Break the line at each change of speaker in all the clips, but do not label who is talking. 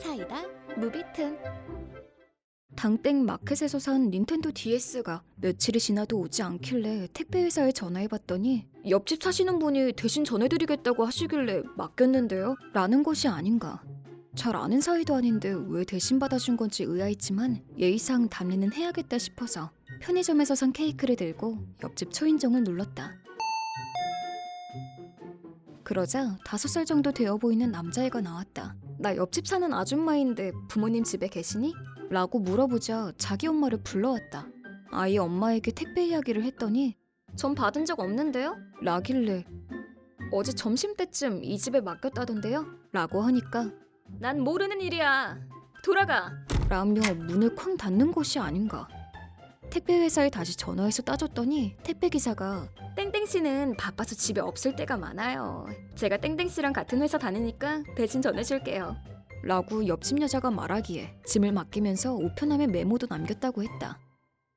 사이다 무비튼
당땡 마켓에서 산 닌텐도 DS가 며칠이 지나도 오지 않길래 택배회사에 전화해봤더니 옆집 사시는 분이 대신 전해드리겠다고 하시길래 맡겼는데요? 라는 것이 아닌가. 잘 아는 사이도 아닌데 왜 대신 받아준 건지 의아했지만 예의상 담례는 해야겠다 싶어서 편의점에서 산 케이크를 들고 옆집 초인종을 눌렀다. 그러자 다섯 살 정도 되어 보이는 남자애가 나왔다. 나 옆집 사는 아줌마인데 부모님 집에 계시니? 라고 물어보자 자기 엄마를 불러왔다. 아이 엄마에게 택배 이야기를 했더니 전 받은 적 없는데요? 라길래 어제 점심때쯤 이 집에 맡겼다던데요? 라고 하니까 난 모르는 일이야. 돌아가. 라며 문을 쾅 닫는 것이 아닌가. 택배 회사에 다시 전화해서 따졌더니 택배 기사가 땡땡 씨는 바빠서 집에 없을 때가 많아요. 제가 땡땡 씨랑 같은 회사 다니니까 대신 전해줄게요. 라고 옆집 여자가 말하기에 짐을 맡기면서 우편함에 메모도 남겼다고 했다.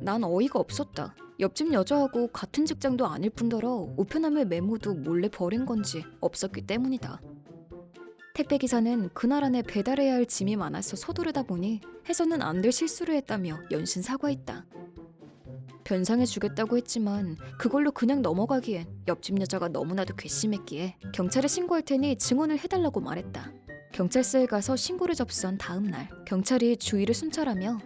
난 어이가 없었다. 옆집 여자하고 같은 직장도 아닐 뿐더러 우편함에 메모도 몰래 버린 건지 없었기 때문이다. 택배 기사는 그날 안에 배달해야 할 짐이 많아서 서두르다 보니 해서는 안 될 실수를 했다며 연신 사과했다. 변상해 주겠다고 했지만 그걸로 그냥 넘어가기엔 옆집 여자가 너무나도 괘씸했기에 경찰에 신고할 테니 증언을 해달라고 말했다. 경찰서에 가서 신고를 접수한 다음 날 경찰이 주의를 순찰하며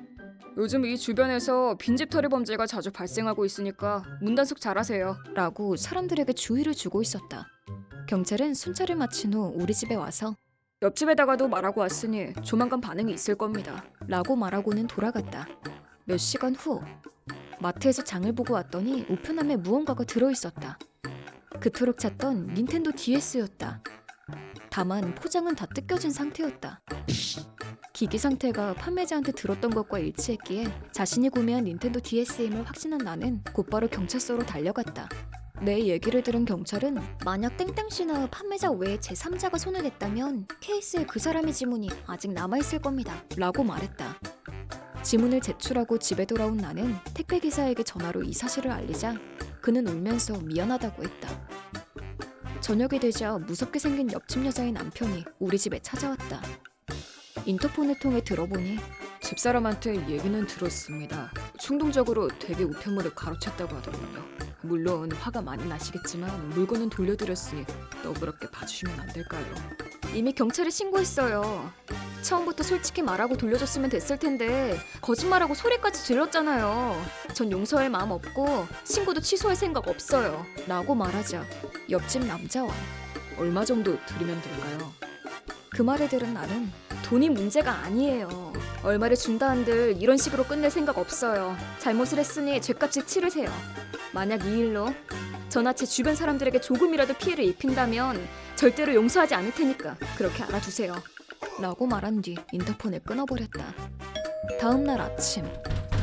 요즘 이 주변에서 빈집 털이 범죄가 자주 발생하고 있으니까 문단속 잘하세요. 라고 사람들에게 주의를 주고 있었다. 경찰은 순찰을 마친 후 우리 집에 와서 옆집에다가도 말하고 왔으니 조만간 반응이 있을 겁니다. 라고 말하고는 돌아갔다. 몇 시간 후 마트에서 장을 보고 왔더니 우편함에 무언가가 들어있었다 그토록 찾던 닌텐도 DS였다 다만 포장은 다 뜯겨진 상태였다. 기기 상태가 판매자한테 들었던 것과 일치했기에 자신이 구매한 닌텐도 DS임을 확신한 나는 곧바로 경찰서로 달려갔다. 내 얘기를 들은 경찰은 만약 땡땡씨나 판매자 외에 제3자가 손을 댔다면 케이스에 그 사람의 지문이 아직 남아있을 겁니다. 라고 말했다. 지문을 제출하고 집에 돌아온 나는 택배 기사에게 전화로 이 사실을 알리자 그는 울면서 미안하다고 했다. 저녁이 되자 무섭게 생긴 옆집 여자의 남편이 우리 집에 찾아왔다. 인터폰을 통해 들어보니 집사람한테 얘기는 들었습니다. 충동적으로 되게 우편물을 가로챘다고 하더군요. 물론 화가 많이 나시겠지만 물건은 돌려드렸으니 너그럽게 봐주시면 안 될까요? 이미 경찰에 신고했어요. 처음부터 솔직히 말하고 돌려줬으면 됐을 텐데 거짓말하고 소리까지 질렀잖아요. 전 용서할 마음 없고 신고도 취소할 생각 없어요. 라고 말하자 옆집 남자와 얼마 정도 드리면 될까요? 그 말을 들은 나는 돈이 문제가 아니에요. 얼마를 준다 한들 이런 식으로 끝낼 생각 없어요. 잘못을 했으니 죄값을 치르세요. 만약 이 일로 저나 제 주변 사람들에게 조금이라도 피해를 입힌다면 절대로 용서하지 않을 테니까 그렇게 알아두세요. 라고 말한 뒤 인터폰을 끊어버렸다. 다음 날 아침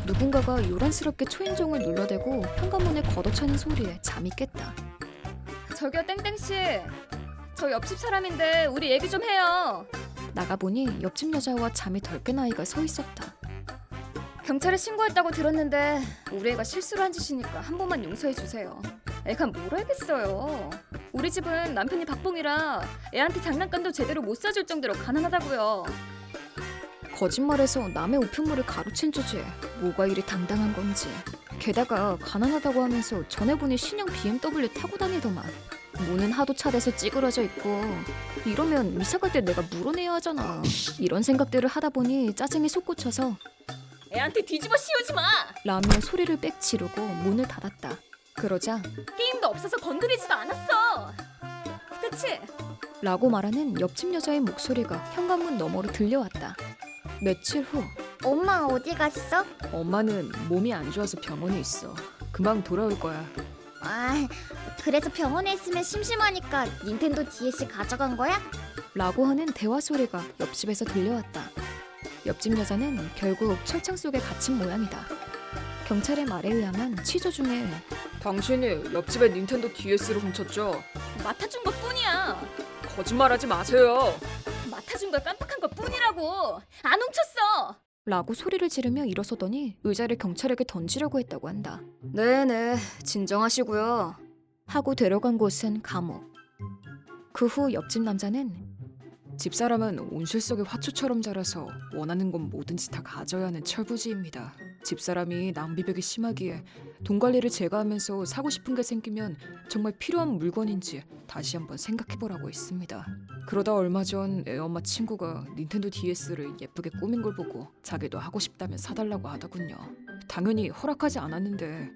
누군가가 요란스럽게 초인종을 눌러대고 현관문에 걷어차는 소리에 잠이 깼다. 저기요 땡땡 씨 저 옆집 사람인데 우리 얘기 좀 해요 나가보니 옆집 여자와 잠이 덜 깬 아이가 서 있었다. 경찰에 신고했다고 들었는데 우리 애가 실수를 한 짓이니까 한 번만 용서해 주세요. 애가 뭘 알겠어요? 우리 집은 남편이 박봉이라 애한테 장난감도 제대로 못 사줄 정도로 가난하다고요. 거짓말해서 남의 우편물을 가로챈 주제에 뭐가 이리 당당한 건지 게다가 가난하다고 하면서 전에 보니 신형 BMW 타고 다니더만 문은 하도 차대서 찌그러져 있고. 이러면 이사 갈 때 내가 물어내야 하잖아. 이런 생각들을 하다 보니 짜증이 솟구쳐서
애한테 뒤집어 씌우지 마!
라며 소리를 빽 지르고 문을 닫았다. 그러자
게임도 없어서 건드리지도 않았어! 그치?
라고 말하는 옆집 여자의 목소리가 현관문 너머로 들려왔다. 며칠 후
엄마 어디 갔어?
엄마는 몸이 안 좋아서 병원에 있어. 금방 돌아올 거야.
아, 그래서 병원에 있으면 심심하니까 닌텐도 DS 가져간 거야?
라고 하는 대화 소리가 옆집에서 들려왔다. 옆집 여자는 결국 철창 속에 갇힌 모양이다. 경찰의 말에 의하면 취조 중에 당신이 옆집에 닌텐도 DS를 훔쳤죠?
맡아준 것 뿐이야
거짓말하지 마세요.
맡아준 걸 깜빡한 것 뿐이라고 안 훔쳤어
라고 소리를 지르며 일어서더니 의자를 경찰에게 던지려고 했다고 한다. 네네, 진정하시고요. 하고 데려간 곳은 감옥. 그 후 옆집 남자는 집사람은 온실 속의 화초처럼 자라서 원하는 건 뭐든지 다 가져야 하는 철부지입니다. 집사람이 낭비벽이 심하기에 돈 관리를 제가 하면서 사고 싶은 게 생기면 정말 필요한 물건인지 다시 한번 생각해보라고 했습니다. 그러다 얼마 전 애엄마 친구가 닌텐도 DS를 예쁘게 꾸민 걸 보고 자기도 하고 싶다면 사달라고 하더군요. 당연히 허락하지 않았는데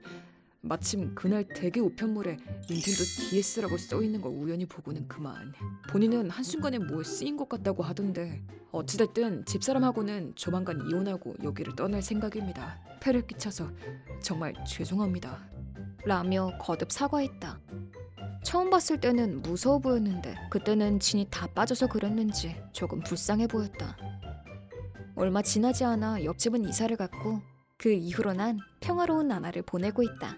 마침 그날 대게 우편물에 닌텐도 DS라고 써 있는 걸 우연히 보고는 그만. 본인은 한순간에 뭐에 쓰인 것 같다고 하던데 어찌됐든 집사람하고는 조만간 이혼하고 여기를 떠날 생각입니다. 폐를 끼쳐서 정말 죄송합니다. 라며 거듭 사과했다. 처음 봤을 때는 무서워 보였는데 그때는 진이 다 빠져서 그랬는지 조금 불쌍해 보였다. 얼마 지나지 않아 옆집은 이사를 갔고 그 이후로 난 평화로운 나날을 보내고 있다.